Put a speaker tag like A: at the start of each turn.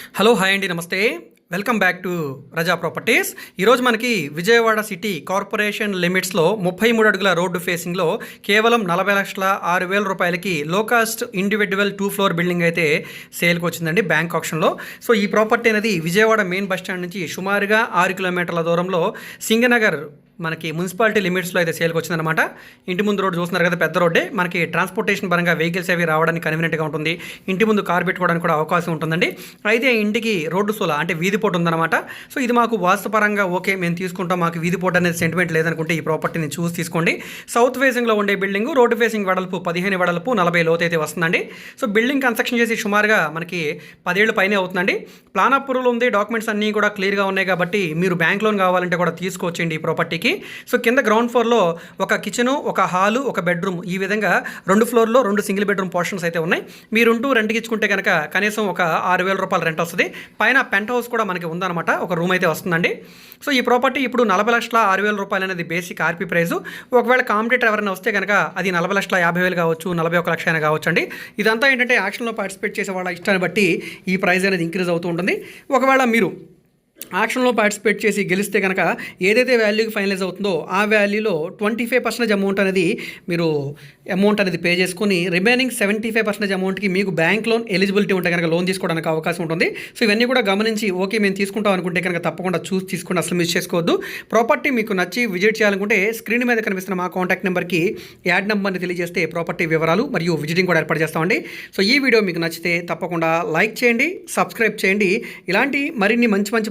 A: Hello hi అండి నమస్తే. Welcome back to Raza properties. ఈరోజు మనకి విజయవాడ సిటీ కార్పొరేషన్ లిమిట్స్లో ముప్పై మూడు అడుగుల రోడ్డు ఫేసింగ్లో కేవలం నలభై లక్షల ఆరు వేల రూపాయలకి low cost individual individual two floor building అయితే సేల్కి వచ్చిందండి బ్యాంక్ ఆప్షన్లో. సో ఈ ప్రాపర్టీ అనేది విజయవాడ మెయిన్ బస్ స్టాండ్ నుంచి సుమారుగా ఆరు కిలోమీటర్ల దూరంలో సింగనగర్ మనకి మున్సిపాలిటీ లిమిట్స్లో అయితే సేల్కి వచ్చిందనమాట ఇంటి ముందు రోడ్డు చూస్తున్నారు కదా పెద్ద రోడ్డే. మనకి ట్రాన్స్పోర్టేషన్ పరంగా వెహికల్స్ అవి రావడానికి కన్వీనియంట్గా ఉంటుంది. ఇంటి ముందు కార్ పెట్టుకోవడానికి కూడా అవకాశం ఉంటుందండి. అయితే ఇంటికి రోడ్డు సోలా అంటే వీధి పోటు ఉందన్నమాట. సో ఇది మాకు వాస్తుపరంగా ఓకే మేము తీసుకుంటాం. మాకు వీధి పోటు అనేది సెంటిమెంట్ లేదనుకుంటే ఈ ప్రాపర్టీని చూసి తీసుకోండి. సౌత్ ఫేసింగ్లో ఉండే బిల్డింగ్ రోడ్డు ఫేసింగ్ వెడల్పు పదిహేను వెడల్పు నలభై లోతు అయితే వస్తుందండి. సో బిల్డింగ్ కన్స్ట్రక్షన్ చేసి సుమారుగా మనకి పదేళ్ళు పైనే అవుతుందండి. ప్లాన్ అప్రూవల్ ఉంది డాక్యుమెంట్స్ అన్నీ కూడా క్లియర్గా ఉన్నాయి కాబట్టి మీరు బ్యాంక్ లోన్ కావాలంటే కూడా తీసుకోవచ్చండి ఈ ప్రాపర్టీకి సో కింద గ్రౌండ్ ఫ్లోర్లో ఒక కిచెను ఒక హాలు ఒక బెడ్రూమ్ ఈ విధంగా రెండు ఫ్లోర్లో రెండు సింగిల్ బెడ్రూమ్ పోర్షన్స్ అయితే ఉన్నాయి. మీరుంటూ రెంట్కి ఇచ్చుకుంటే కనుక కనీసం ఒక ఆరు వేల రూపాయలు రెంట్ వస్తుంది. పైన పెంట్ హౌస్ కూడా మనకి ఉందన్నమాట. ఒక రూమ్ అయితే వస్తుందండి. సో ఈ ప్రాపర్టీ ఇప్పుడు నలభై లక్షల ఆరు వేల రూపాయలు అనేది బేసిక్ ఆర్పీ ప్రైస్ ఒకవేళ కాంపిటేటర్ ఎవరైనా వస్తే కనుక అది నలభై లక్షల యాభై వేలు కావచ్చు నలభై ఒక లక్ష అయినా కావచ్చు అండి ఇదంతా ఏంటంటే యాక్షన్లో పార్టిసిపేట్ చేసే వాళ్ళ ఇష్టాన్ని బట్టి ఈ ప్రైస్ అనేది ఇంక్రీజ్ అవుతూ ఉంటుంది. ఒకవేళ మీరు ఆక్షన్లో పార్టిసిపేట్ చేసి గెలిస్తే కనుక ఏదైతే వాల్యూకి ఫైనలైజ్ అవుతుందో ఆ వాల్యూలో ట్వంటీ ఫైవ్ పర్సెంటేజ్ అమౌంట్ అనేది మీరు అమౌంట్ అనేది పే చేసుకుని రిమైనింగ్ సెవెంటీ ఫైవ్ పర్సెంటేజ్ అమౌంట్కి మీకు బ్యాంక్ లోన్ ఎలిజిబిలిటీ ఉంటే కనుక లోన్ తీసుకోవడానికి అవకాశం ఉంటుంది. సో ఇవన్నీ కూడా గమనించి ఓకే మేము తీసుకుంటాం అనుకుంటే కనుక తప్పకుండా చూసి తీసుకుని అసలు మిస్ చేసుకోవద్దు. ప్రాపర్టీ మీకు నచ్చి విజిట్ చేయాలనుకుంటే స్క్రీన్ మీద కనిపిస్తున్న మా కాంటాక్ట్ నెంబర్కి యాడ్ నెంబర్ని తెలియజేస్తే ప్రాపర్టీ వివరాలు మరియు విజిటింగ్ కూడా ఏర్పాటు చేస్తామండి. సో ఈ వీడియో మీకు నచ్చితే తప్పకుండా లైక్ చేయండి సబ్స్క్రైబ్ చేయండి. ఇలాంటి మరిన్ని మంచి మంచి